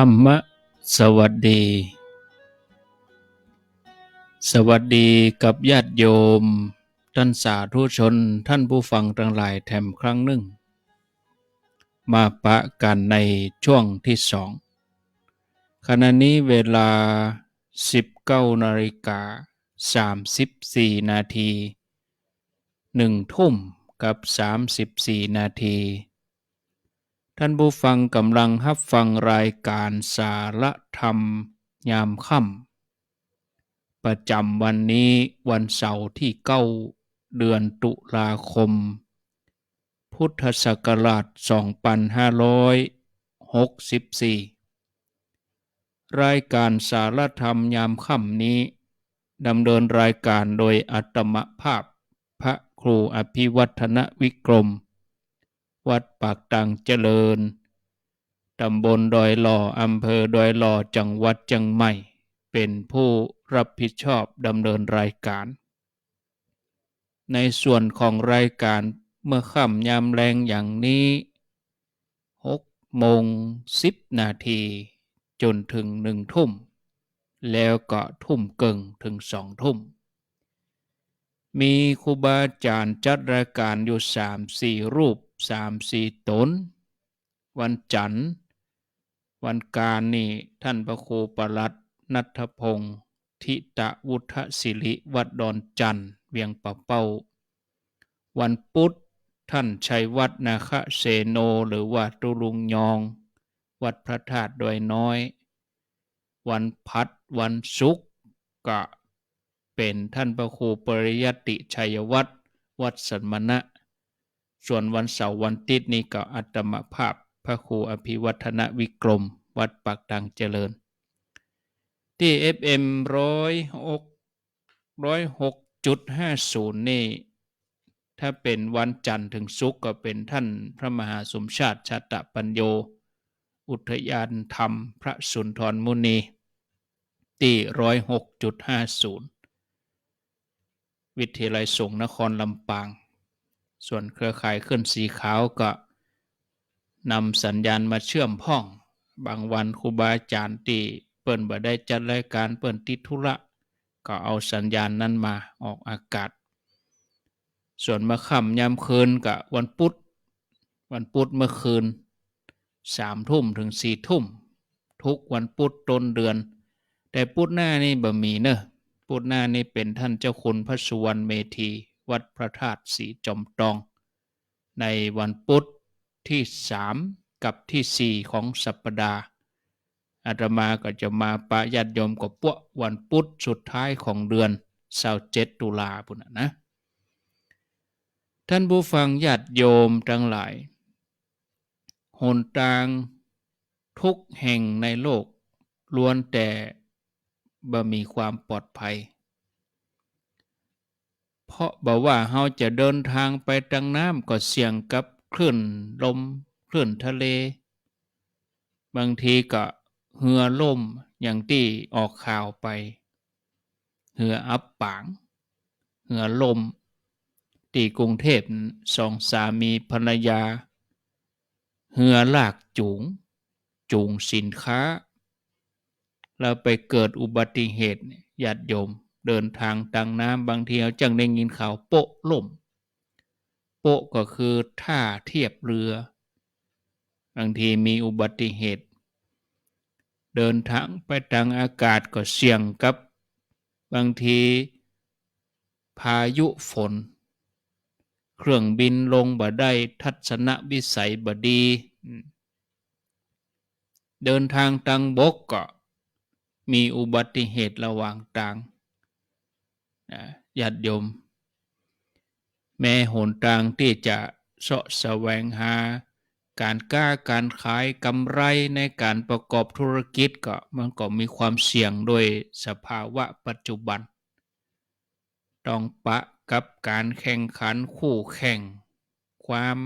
ธรรมะสวัสดี สวัสดีกับญาติโยม ท่านสาธุชนท่านผู้ฟังทั้งหลายแถมครั้งหนึ่ง มาปะกันในช่วงที่สองขณะนี้เวลา 19นาฬิกา34 นาทีหนึ่งทุ่มกับ 34 นาที ท่านผู้ฟังกำลังรับฟังรายการสารธรรม ยามค่ำประจำวันนี้วันเสาร์ที่เก้าเดือนตุลาคม พุทธศักราช 2564 รายการสารธรรมยามค่ำนี้ดำเนินรายการโดยอัตมภาพพระครูอภิวัฒนวิกรม วัดปากตังเจริญ ตำบลดอยหล่ออำเภอดอยหล่อจังหวัดจังใหม่ เป็นผู้รับผิดชอบดำเนินรายการ ในส่วนของรายการเมื่อค่ำยามแรงอย่างนี้6โมง10นาทีจนถึงหนึ่งทุ่ม แล้วก็ทุ่มเกิงถึงสองทุ่ม มีครูบาอาจารย์จัดรายการอยู่สามสี่รูป สามสี่ตน วันจันทร์ วันการนี่ท่านพระครูประหลัดนัทพงศ์ทิตะวุฒศิริวัดดอนจันทร์เวียงปะเป้า วันพุธท่านชัยวัดนาคเสโนหรือวัดตุลุงยอง วัดพระธาตุดอยน้อย วันพัดวันศุกร์ก็เป็นท่านพระครูปริยติชัยวัดวัดสันมณะ ส่วนวันเสาร์วันติดนี้ก็อัตมภาพพระครูอภิวัฒนวิกรม วัดปากดังเจริญ ที่ FM ร้อยหกร้อยหกจุดห้าศูนย์นี่ ถ้าเป็นวันจันทร์ถึงศุกร์ก็เป็นท่านพระมหาสมชาติชาตปัญโย อุทยานธรรมพระสุนทรมุนี ที่ร้อยหกจุดห้าศูนย์วิทยาลัยสงฆ์นครลำปาง ส่วนเครือข่ายขึ้นสีขาวก็นำสัญญาณมาเชื่อมพ้อง บางวันครูบาอาจารย์ตีเปิ่นบ่ได้จัดรายการเปิ่นติดธุระ ก็เอาสัญญาณนั้นมาออกอากาศ ส่วนมาค่ำยามคืนกับวันพุธวันพุธเมื่อคืนสามทุ่มถึงสี่ทุ่ม ทุกวันพุธต้นเดือน แต่พุธหน้านี่บ่มีเนอะพุธหน้านี่เป็นท่านเจ้าคุณพระสุวรรณเมธี วัดพระธาตุสีจอมตอง ในวันพุธที่สามกับที่สี่ของสัปดาห์อาตมาก็จะมาปะญาติโยมกับพวกวันพุธสุดท้ายของเดือนเสาเจ็ดตุลาปุ่นนะ ท่านผู้ฟังญาติโยมทั้งหลายหนทางทุกแห่งในโลกล้วนแต่บ่มีความปลอดภัย เพราะบอกว่าเราจะเดินทางไปทางน้ำก็เสี่ยงกับคลื่นลมคลื่นทะเล บางทีก็เหือล่มอย่างที่ออกข่าวไปเหืออับปางเหือลมที่กรุงเทพสองสามีภรรยา เหือลากจูง จูงสินค้า แล้วไปเกิดอุบัติเหตุญาติโยม เดินทางทางน้ำบางทีเราจังได้ยินข่าวโปะล่ม โปะก็คือท่าเทียบเรือบางทีมีอุบัติเหตุ เดินทางไปทางอากาศก็เสี่ยงกับบางทีพายุฝน เครื่องบินลงบ่ได้ทัศนวิสัยบดี เดินทางทางบกก็มีอุบัติเหตุระหว่างทาง ญาติโยม แม้หนทางที่จะเสาะแสวงหา การกล้าการขายกำไรในการประกอบธุรกิจก็มันก็มีความเสี่ยงโดยสภาวะปัจจุบัน ต้องปะกับการแข่งขันคู่แข่ง ความ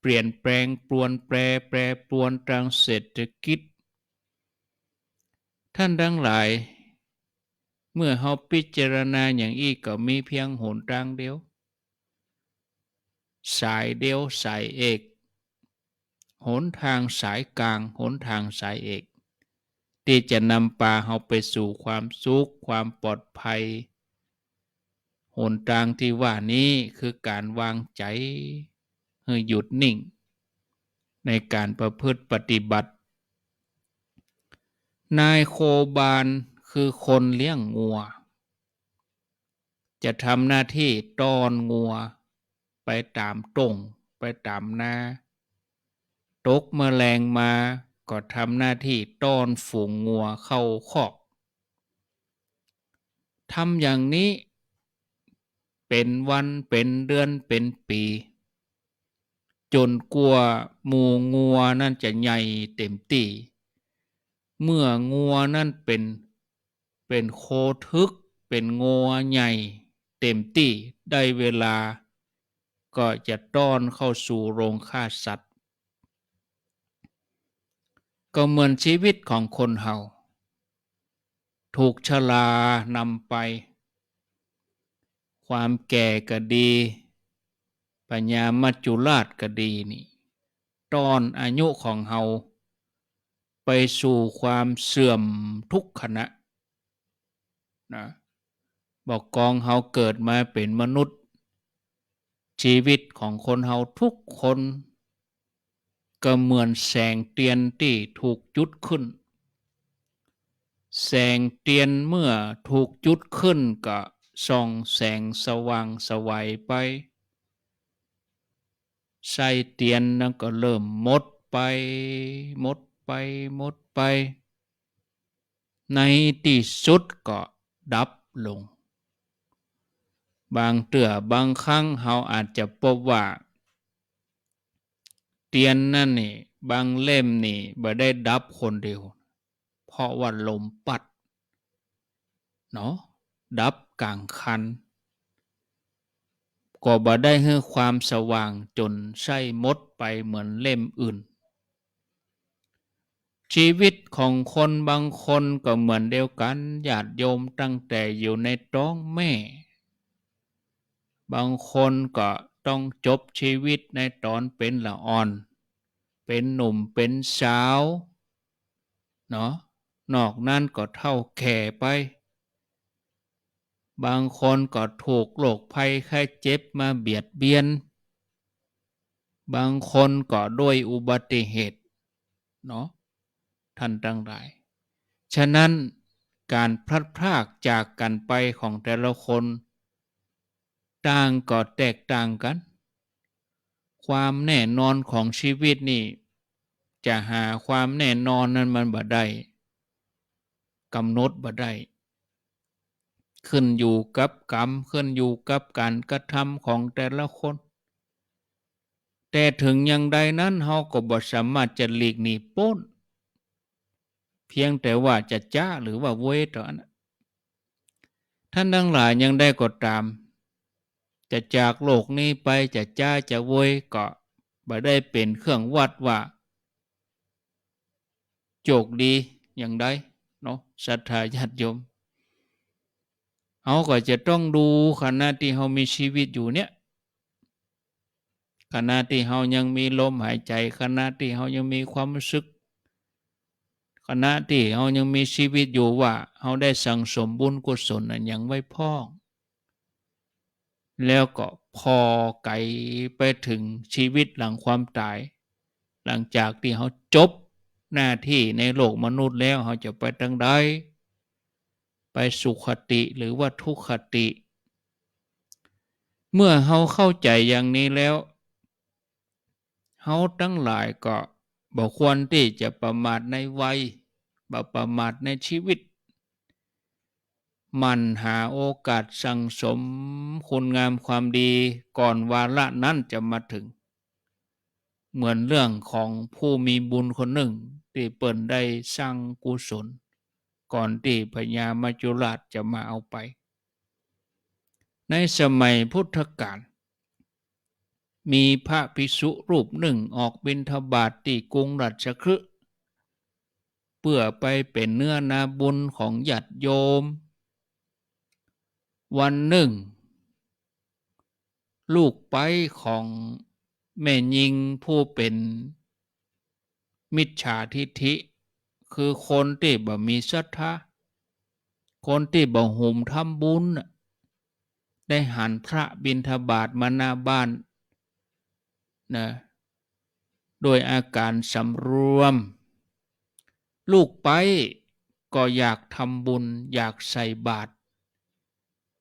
เปลี่ยนแปลงปรวนแปรแปรปรวนทางเศรษฐกิจ ท่านทั้งหลาย เมื่อเฮาพิจารณาอย่างอีกก็มีเพียงหนทางเดียว สายเดียวสายเอกหนทางสายกลางหนทางสายเอก ที่จะนำปาเราไปสู่ความสุขความปลอดภัยหนทางที่ว่านี้คือการวางใจให้หยุดนิ่ง ในการประพฤติปฏิบัติ นายโคบาล คือคนเลี้ยงงัว จะทำหน้าที่ต้อนงัว ไปตามตรงไปตามนาตกเมแมลงมาก็ทำหน้าที่ต้อนฝูงงัวเข้าคอกทำอย่างนี้เป็นวันเป็นเดือนเป็นปี จนกลัวหมูงัวนั่นจะใหญ่เต็มตีเมื่องัวนั่นเป็น เป็นโคทึก เป็นงัวใหญ่ เต็มตีได้เวลา ก็จะต้อนเข้าสู่โรงฆ่าสัตว์ ก็เหมือนชีวิตของคนเฮาถูกชลานำไป ความแก่ก็ดีปัญญามัจจุราชก็ดีนี่ตอนอายุของเฮาไปสู่ความเสื่อมทุกขณะ นะบอกกองเฮาเกิดมาเป็นมนุษย์ ชีวิตของคนเฮาทุกคน ก็เหมือนแสงเตียนที่ถูกจุดขึ้น แสงเตียนเมื่อถูกจุดขึ้นก็ส่องแสงสว่างสวัยไปใส่เตียนนั้นก็เริ่มหมดไปหมดไปหมดไป ในที่สุดก็ ดับลง บางเตือบางครั้งเราอาจจะพบว่า เตียนนั่นนี่บางเล่มนี่บ่ได้ดับคนเดียว เพราะว่าลมปัดเนาะดับกลางคันก็บ่ได้ให้ความสว่างจนใช้มดไปเหมือนเล่มอื่น ชีวิตของคนบางคนก็เหมือนเดียวกันญาติโยมตั้งแต่อยู่ในท้องแม่ บางคนก็ต้องจบชีวิตในตอนเป็นละอ่อน เป็นหนุ่มเป็นสาวเนาะนอกนั้นก็เท่าแข่ไป บางคนก็ถูกโรคภัยไข้เจ็บมาเบียดเบียน บางคนก็ด้วยอุบัติเหตุเนาะ ท่านตั้งหลาย ฉะนั้นการพลัดพรากจากกันไปของแต่ละคน ต่างก็แตกต่างกัน ความแน่นอนของชีวิตนี่ จะหาความแน่นอนนั้นมันบ่ได้กำหนดบ่ได้ขึ้นอยู่กับกรรมขึ้นอยู่กับการกระทำของแต่ละคน แต่ถึงอย่างใดนั้นเฮาก็บ่สามารถจะหลีกหนีพ้น เพียงแต่ว่าจะจ้าหรือว่าเวทอนะท่านทั้งหลายยังได้ก็ตาม จะจากโลกนี้ไปจะจ้าจะโวยก็บ่ได้เป็นเครื่องวัดว่า โจกดีอย่างใดเนาะศรัทธาญาติโยมเขาก็จะต้องดูขณะที่เขามีชีวิตอยู่เนี่ยขณะที่เขายังมีลมหายใจขณะที่เขายังมีความรู้สึก ขณะที่เขายังมีชีวิตอยู่ว่าเขาได้สั่งสมบุญกุศลนั้นยังไม่พ้อง แล้วก็พอไกลไปถึงชีวิตหลังความตาย หลังจากที่เขาจบหน้าที่ในโลกมนุษย์แล้วเขาจะไปทางใดไปสุขติหรือว่าทุกขติ เมื่อเขาเข้าใจอย่างนี้แล้วเขาทั้งหลายก็บอกควรที่จะประมาทในวัย บประมาทในชีวิต มันหาโอกาสสั่งสมคุณงามความดีก่อนวาระนั้นจะมาถึง เหมือนเรื่องของผู้มีบุญคนหนึ่ง ที่เปิ่นได้สร้างกุศล ก่อนที่พญามาจุราชจะมาเอาไป ในสมัยพุทธกาลมีพระภิกษุรูปหนึ่งออกบิณฑบาตที่กรุงรัชคฤห์ เพื่อไปเป็นเนื้อนาบุญของญาติโยม วันหนึ่ง ลูกไปของแม่ยิงผู้เป็นมิจฉาทิฐิ คือคนที่บ่มีศรัทธาคนที่บ่หุ่มทำบุญ ได้หันพระบิณฑบาตมาหน้าบ้านนะโดยอาการสำรวม ลูกไปก็อยากทำบุญอยากใส่บาตร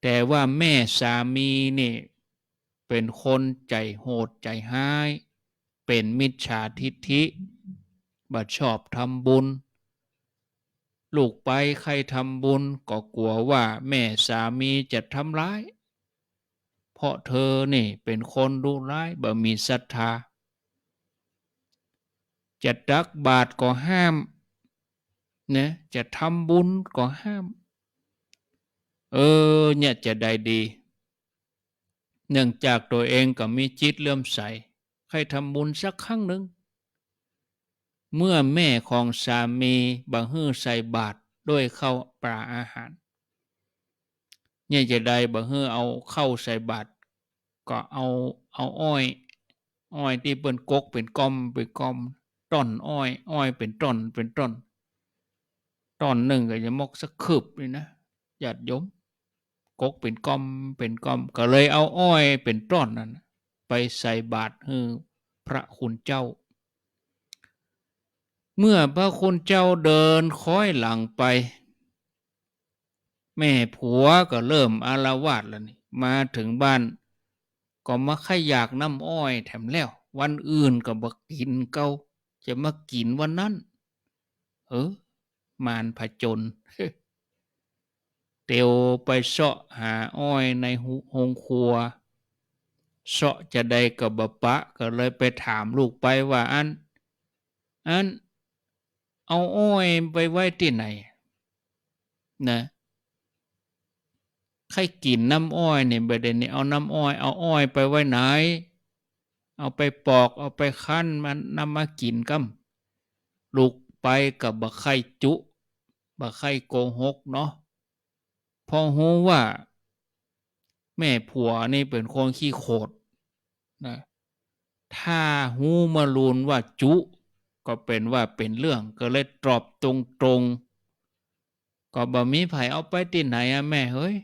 แต่ว่าแม่สามีนี่ เป็นคนใจโหดใจห้าย เป็นมิจฉาทิฐิบ่ชอบทำบุญ ลูกไปใครทำบุญก็กลัวว่าแม่สามีจะทำร้าย เพราะเธอนี่เป็นคนดุร้ายบ่มีศรัทธาจะตักบาตรก็ห้าม นะจะทำบุญก็ห้าม เออเนี่ยจะได้ดี เนื่องจากตัวเองก็มีจิตเลื่อมใส ใครทำบุญสักครั้งหนึ่ง เมื่อแม่ของสามีบังฮื้อใส่บาตรด้วยข้าวปลาอาหาร เนี่ยจะได้บังฮื้อเอาเข้าใส่บาตรก็เอาเอาอ้อยอ้อยที่เป็นกกเป็นก้อมเป็นก้อมต้นอ้อย อ้อยเป็นต้นเป็นต้น ต้นหนึ่งก็จะมกสักคืบเลยนะญาติโยมกกเป็นก้อมเป็นก้อม ก็เลยเอาอ้อยเป็นต้นนั้น ไปใส่บาตรให้พระคุณเจ้า เมื่อพระคุณเจ้าเดินค้อยหลังไป แม่ผัวก็เริ่มอารวาสแล้วนี่มาถึงบ้าน ก็มาขยากน้ำอ้อยแถมแล้ว วันอื่นก็บักกินเกาจะมากินวันนั้น เออ มารผจญเตียวไปเสาะหาอ้อยในหุโรงครัวเสาะจะได้กับบปะก็เลยไปถามลูกไปว่าอัน อัน เอาอ้อยไปไว้ที่ไหน นะใครกินน้ำอ้อยเนี่ยประเด็นนี้เอาน้ำอ้อย เอาอ้อยไปไว้ไหน เอาไปปอกเอาไปคั้นมันนำมากินกัมลูกไปกับบะไข่จุ บะไข่โกหกเนาะพอหูว่า แม่ผัวนี่เป็นคนขี้โคดนะถ้าหูมาลูนว่าจุ ก็เป็นว่าเป็นเรื่องก็เลยตอบตรงตรงๆก็บ่มีไผเอาไปที่ไหนอะแม่เฮ้ย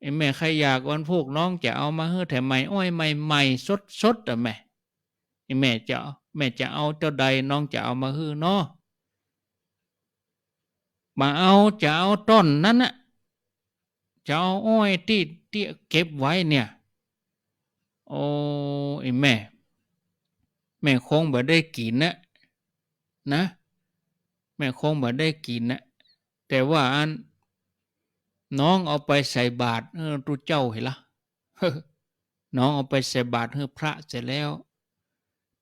ไอแม่ใครอยากวันพวกน้องจะเอามาเฮ้อแถมใหม่อ้อยใหม่ๆสดๆอะแม่ไอแม่จะแม่จะเอาเจ้าใดน้องจะเอามาฮื้อเนาะ มาเอาจะเอาต้นนั้นน่ะจะเอาอ้อยที่ที่เก็บไว้เนี่ย โอ้ไอแม่ แม่คงบ่ได้กินนะนะ แม่คงบ่ได้กินนะแต่ว่าอันน้องเอาไปใส่บาตรเออตุเจ้าเห็นละน้องเอาไปใส่บาตรให้พระเสร็จแล้ว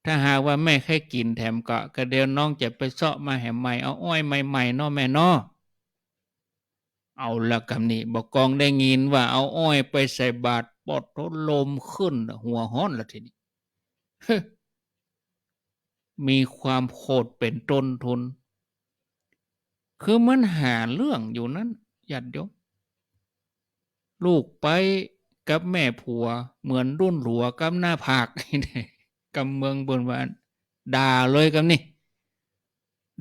ถ้าหากว่าแม่แค่กินแถมก็กระเดียวน้องจะไปเสาะมาแหมใหม่เอาอ้อยใหม่ๆเนาะแม่เนาะเอาละกำนี้บอกกองได้ยินว่าเอาอ้อยไปใส่บาตรปอดทนลมขึ้น หัวห้อนละทีนี้มีความโคตรเป็นต้นทุน คือมันหาเรื่องอยู่นั้นญาติโยมลูกไปกับแม่ผัวเหมือนรุ่นหลัวกับหน้าผาก กำเมืองบนวานด่าเลยกับนี่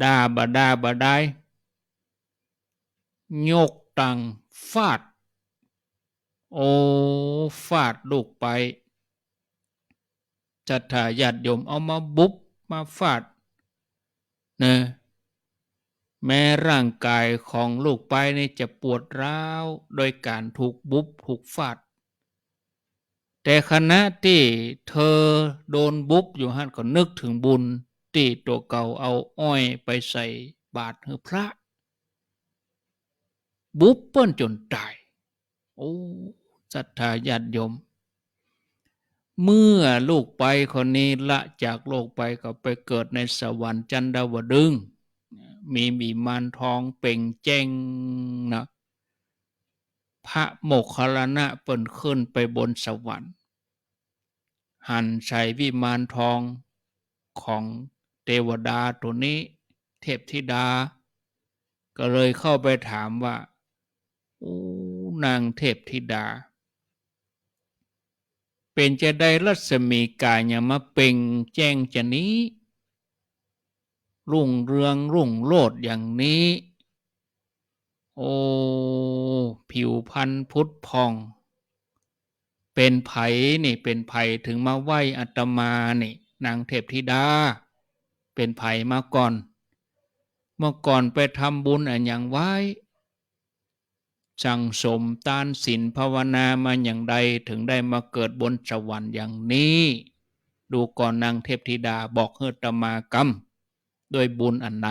ด่าบาด่าบาได้ยกตังฟาด โอฟาดลูกไปจัตถาญาติโยมเอามาบุบมาฟาดนะแม้ร่างกายของลูกไปนี่จะปวดร้าว โดยการถูกบุบถูกฟาด แต่ขณะที่เธอโดนบุบอยู่ฮันก็นึกถึงบุญที่ตัวเก่าเอาอ้อยไปใส่บาตรให้พระ บุบเปิ้นจนตาย โอ้ศรัทธาญาติโยม เมื่อลูกไปคนนี้ละจากโลกไปก็ไปเกิดในสวรรค์จันดาวดึง มีบีมานทองเป่งแจ้งนะ พระโมคคัลลานะเปิ่นขึ้นไปบนสวรรค์ หันใส่วิมานทองของเทวดาตัวนี้ เทพธิดา ก็เลยเข้าไปถามว่าโอ้นางเทพธิดา เป็นจะได้รัศมีกายยมาเป่งแจ้งจะนี้ รุ่งเรืองรุ่งโรดอย่างนี้ โอ้ผิวพันธ์พุทธพอง เป็นไผ่นี่เป็นไผ่ถึงมาไหวอัตมานี่นางเทพธิดา เป็นไผ่มาก่อน เมื่อก่อนไปทำบุญอันอย่างไว้สั่งสมต้านศีลภาวนามาอย่างใดถึงได้มาเกิดบนสวรรค์อย่างนี้ ดูก่อนนางเทพธิดาบอกเฮตมากรรม โดยบุญอันใด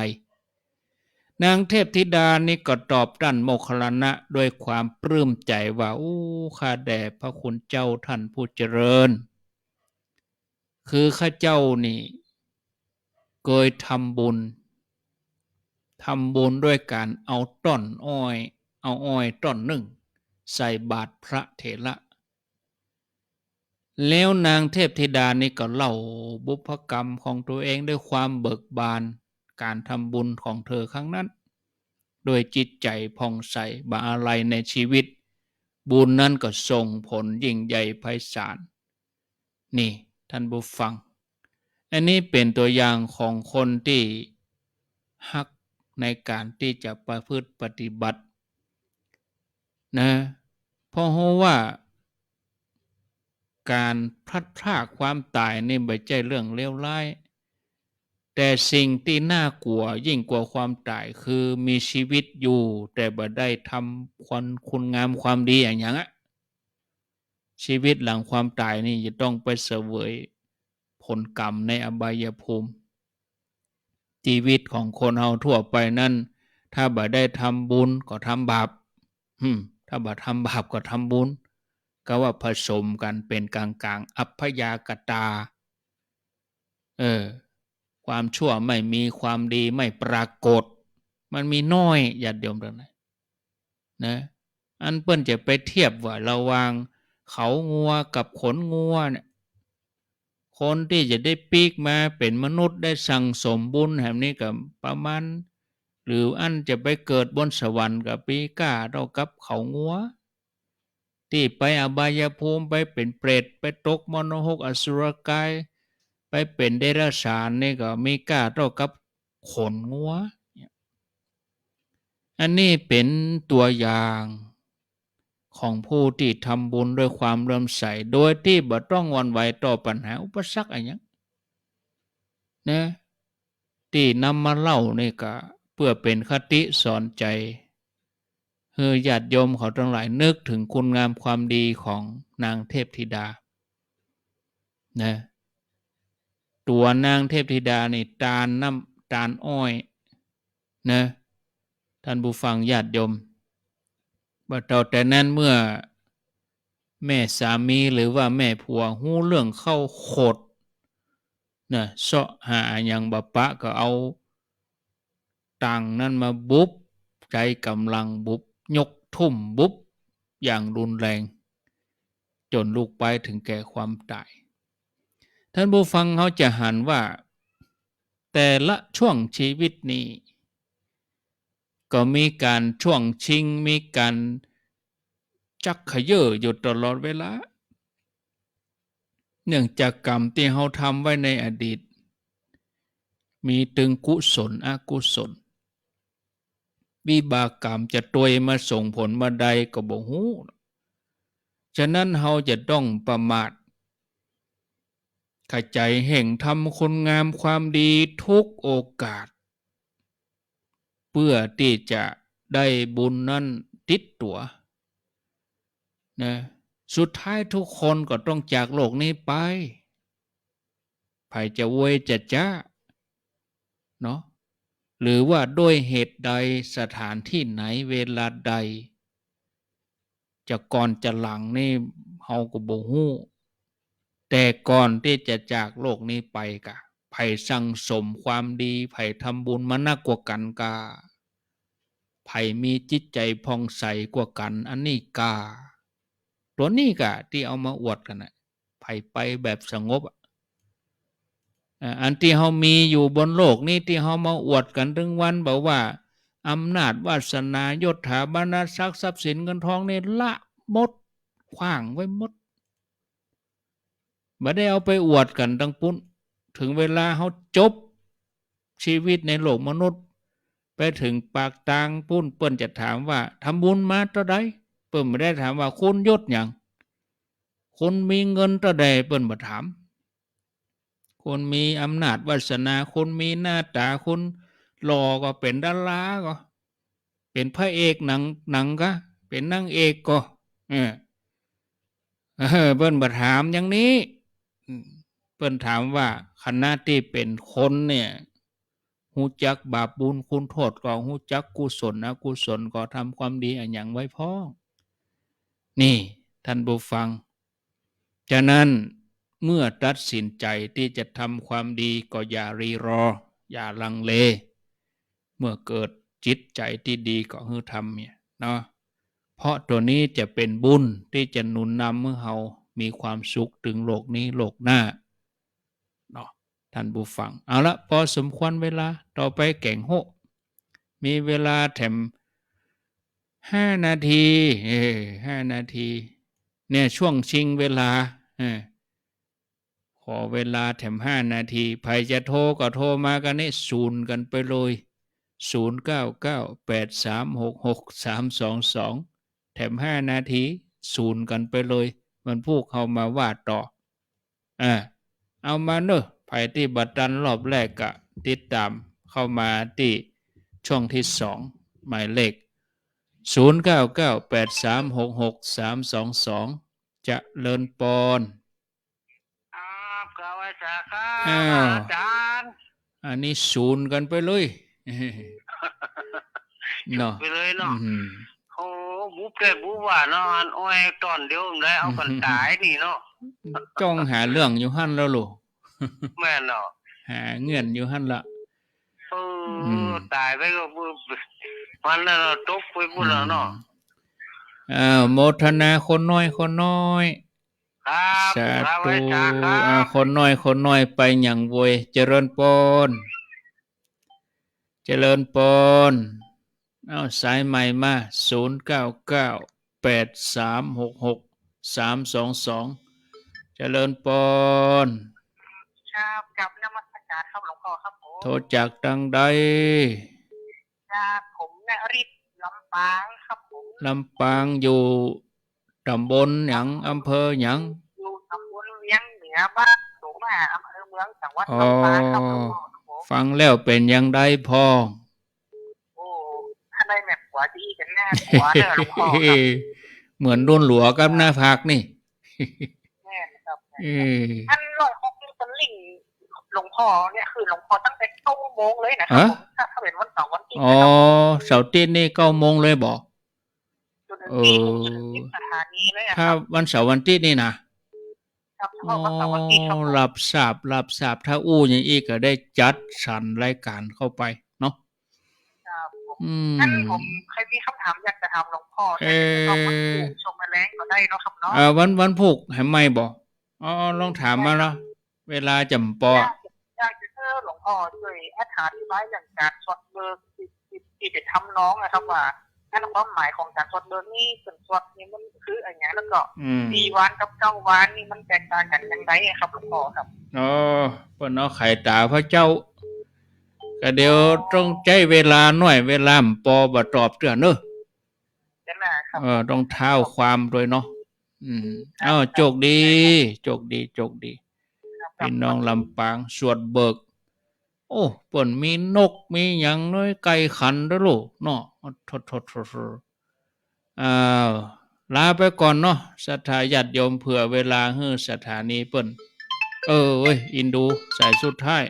นางเทพธิดานี่ก็ตอบด้านโมคลลนะด้วยความปลื้มใจว่าอู้ข้าแด่พระคุณเจ้าท่านผู้เจริญ คือข้าเจ้านี่เคยทำบุญทำบุญด้วยการเอาต้นอ้อย เอาอ้อยต้นหนึ่ง ใส่บาตรพระเถระแล้วนางเทพธิดานี่ก็เล่าบุพกรรมของตัวเองด้วยความเบิกบาน การทำบุญของเธอครั้งนั้น โดยจิตใจผ่องใสบาอะไรในชีวิต บุญนั้นก็ส่งผลยิ่งใหญ่ไพศาล นี่ท่านผู้ฟัง อันนี้เป็นตัวอย่างของคนที่ฮักในการที่จะประพฤติปฏิบัตินะเพราะว่าการพลัดพรากความตายนี่ไม่ใช่เรื่องเลวร้าย แต่สิ่งที่น่ากลัวยิ่งกว่าความตายคือมีชีวิตอยู่ แต่บ่ได้ทำควคุณงามความดีอย่างย่างอะชีวิตหลังความตายนี่จะต้องไปเสวยผลกรรมในอบายภูมิ ชีวิตของคนเฮาทั่วไปนั้นถ้าบ่ได้ทำบุญก็ทำบาปถ้าบ่ทำบาปก็ทำบุญ ก็ว่าผสมกันเป็นกลางกลางอัพยากตา เออ ความชั่วไม่มีความดีไม่ปรากฏ มันมีน้อยญาติโยมตรงนั้นนะอันเปิ้นจะไปเทียบว่าระวางเขางัวกับขนงัวเนี่ยคนที่จะได้ปีกมาเป็นมนุษย์ได้สั่งสมบุญแห่งนี้กับประมาณหรืออันจะไปเกิดบนสวรรค์กับปีก้าเรากับเขางัว ที่ไปอบายภูมิไปเป็นเปรตไปตกมโนหกอสุรกาย ไปเป็นเดรัจฉานนี่ก็มีกล้าเท่ากับขนงัว อันนี้เป็นตัวอย่างของผู้ที่ทำบุญด้วยความเริ่มใส โดยที่บ่ต้องวันไหวต่อปัญหาอุปสรรคอะไรอย่างนะที่นำมาเล่านี่ก็เพื่อเป็นคติสอนใจเฮือญาติโยมเขาทั้งหลายนึกถึงคุณงามความดีของนางเทพธิดานะ ตัวนางเทพธิดานี่ตาลน้ำตาลอ้อยนะท่านผู้ฟังญาติโยมบัดต่อแต่นั้นเมื่อแม่สามีหรือว่าแม่ผัวหู้เรื่องเข้าโคดนะเสาะหาอย่างบปะก็เอาตังนั้นมาบุบใจกำลังบุบยกทุ่มบุบอย่างรุนแรง จนลูกไปถึงแก่ความตาย ท่านผู้ฟังเขาจะหันว่า แต่ละช่วงชีวิตนี้ ก็มีการช่วงชิง มีการจักขยเยออยู่ตลอดเวลา เนื่องจากกรรมที่เขาทำไว้ในอดีต มีตึงกุศลอกุศลวิบากกรรมจะตัวมาส่งผลมาใดก็บอกหู ฉะนั้นเราจะต้องประมาท ขจายแห่งทำคนงามความดีทุกโอกาส เพื่อที่จะได้บุญนั้นติดตัวนะสุดท้ายทุกคนก็ต้องจากโลกนี้ไปใครจะเวยจะจ้าเนาะหรือว่าด้วยเหตุใดสถานที่ไหนเวลาใด จะก่อนจะหลังนี่เฮาก็บ่ฮู้ แต่ก่อนที่จะจากโลกนี้ไปกะไผ่สั่งสมความดีไผ่ทำบุญมานักกว่ากันกาไผ่มีจิตใจพองใสกว่ากัน อันนี้กาตัวนี้กะที่เอามาอวดกันนะไผ่ไปแบบสงบอันที่เขามีอยู่บนโลกนี้ที่เขามาอวดกันถึงวันบอกว่าอำนาจวาสนายศถาบรรณศักดิ์ทรัพย์สินเงินทองเนี่ละมดขว้างไว้มด ไม่ได้เอาไปอวดกันตั้งปุ้น ถึงเวลาเขาจบชีวิตในโลกมนุษย์ ไปถึงปากตางปุ้น เปิ้นจะถามว่าทำบุญมาเท่าใดเปิ้นไม่ได้ถามว่าคุณยศอย่างคุณมีเงินเท่าใดเปิ้นบ่ถามคุณมีอำนาจวาสนาคุณมีหน้าตาคุณหล่อก็เป็นดาราก็เป็นพระเอกหนังหนังก็เป็นนางเอกก็เออเปิ้นบ่ถามอย่างนี้ เปิ้นถามว่าคณะที่เป็นคนเนี่ยหูจักบาปบุญคุณโทษก็หูจักกุศลอกุศลก็ทำความดีอันอย่างไว้พ้องนี่ท่านผู้ฟัง ฉะนั้นเมื่อตัดสินใจที่จะทำความดีก็อย่ารีรอ อย่าลังเล เมื่อเกิดจิตใจที่ดีก็ฮือทำเนี่ยเนาะเพราะตัวนี้จะเป็นบุญที่จะหนุนนำเมื่อเรามีความสุขถึงโลกนี้โลกหน้า ท่านผู้ฟัง เอาละพอสมควรเวลาต่อไปแก่งโหมีเวลาแถมห้านาทีเออห้านาที เนี่ยช่วงชิงเวลาอขอเวลาแถมห้านาทีใครจะโทรก็โทรมากันนี่ศูนย์กันไปเลยศูนย์เก้าเก้าแปดสามหกหกสามสองสองแถมห้านาทีศูนย์กันไปเลย มันพูดเข้ามาว่าต่ออ่าเอามาเนอะ ภายที่บัตรดันรอบแรกกะติดตามเข้ามาที่ช่องที่สองหมายเลขศูนย์เก้าเก้าแปดสามหกหกสามสองสองจะเลินปอนครับกาวัสาครัอ้าวบอาจารย์อันนี้ศูนย์กันไปเลยเนาะไปเลยเนาะอืมโอ้บุเก็ตบุว่าเนาะอันอ้อยตอนเดียวผมได้เอากันตายนี่เนาะจ้องหาเรื่องอยู่หั่นแล้วลูก แม่นเนาะหาเงื่อนอยู่หั่นละเอออมตายไปก็บุมันนั่นเนาะตกไปบุแล้วเนาะอ้าวโมทนาคนน้อยคนน้อยครับสาคาธุวัสาครัอ้าวบคนน้อยคนน้อยไปอย่างโวยเจริญปอนเจริญปอนอ้าวสายใหม่มาศูนย์เก้าเก้าแปดสามหกหกสามสองสองเจริญปอน ครับกับนมัสการครับหลวงพ่อครับผมโทรจากดังใดครับผมนริศลำปางครับผมลำปางอยู่ตำบลหยังอำเภอหยังอยู่ตำบลเวียงเหนือบ้านสูงมาอำเภอเมืองจังหวัดอ๋อลำปางครับหลวงพ่อครับผมฟังแล้วเป็นยังได้พอโอ้ถ้าได้แบบหัวดีกันแน่หัวเด้อหลวงพ่อครับเหมือนรุ่นหลัวกับหน้าพักนี่แม่นะครับเออ ท่านหลวงพ่อคือเป็นลิงหลวงพ่อเนี่ยคือหลวงพ่อตั้งแต่เก้าโมงเลยนะครับฮะผมถ้าถ้าเป็นวันเสาร์วันอาทิตย์อ๋อนะครับเสาร์อาที่นี่เก้าโมงเลยบอกจนถึงที่ผมจนถึงที่สถานีเลยอะคถ้ารับวันเสาร์วันอาที่นี่นะครับเฉอ๋อพาะวันเสาร์วันอาทิตย์ครับผม รับทราบรับทราบถ้าอู้อย่างอีกก็ได้จัดสรรรายการเข้าไปเนาะครับผมอืมท่านผมใครมีคำถามอยากจะถามหลวงพ่อเอ่เนี่ยอลองมาดูชมมาแรงก็ได้เนาะครับเนาะอ่าวันวันพุกให้ไม่บอกอ๋อลองถามมาแล้ว เวลาจำปออยากอยากจะเจอหลวงพ่อช่วยอธิบายเรื่องการสวดเบิกที่ที่ที่จะทำน้องนะครับว่าอันความหมายของการสวดเบิกนี่ส่วนสวดนี่มันคืออะไรเงี้ยแล้วก็อืมสี่วันกับเก้าวันนี่มันแตกต่างกันยังไงอะครับหลวงพ่อครับอ๋อเปิ้นเอาไข่ตาพระเจ้าก็เดี๋ยวต้องใจเวลาหน่อยเวลาหมปอบ่ตอบเตือนเนอะใช่ไหมครับเออต้องเท้าความด้วยเนาะอืมอ้าวโจกดี โจกดี โจกดี พี่น้องลำปางสวดเบิก โอ้เปิ่นมีนกมีหยังน้อยไก่ขันเด้อลูกเนาะทดทดทดทดอ้าวลาไปก่อนเนาะสถาญาติโยมเผื่อเวลาให้สถานีเปิ้นเออเว้ยอินดูสายสุดท้าย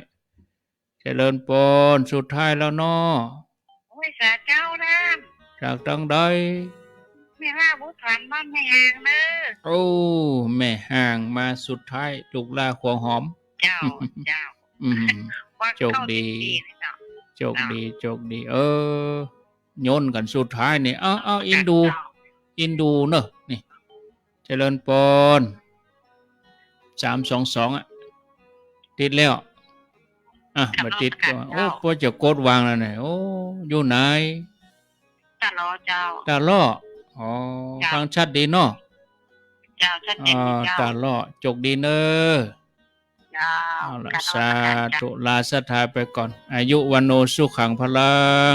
เจริญปนสุดท้ายแล้วเนาะโอ้ยสาเจ้านะจากตังใด ไม่ห้าบุตรานบ้านไม่ห่างเนอะโอ้ แม่ห่างมาสุดท้ายลูกลาขวงหอม เจ้าเจ้า อืม ว่าโชคดีเข้าสิบปีนี่เนาะโจกดีโจกดี เออโยนกันสุดท้ายนี่เอาเอาอินดู อินดูเนอะนี่เจริญปนสามสองสองอะ ติดแล้วอะมาติดก็โอ้พอจะกดวางแล้วเนี่ยโอ้อยู่ไหนตลอดเจ้าตาล่อ อ๋อจ้ะ ฟังชัดดีเนาะเจ้าชัดเจนอ่าเจ้า ตาล่อจกดีเนอเจ้จ้าเอาละการนมัสาสการจ้า ธุลาสถาไปก่อน อายุวันโนสุขังพลัง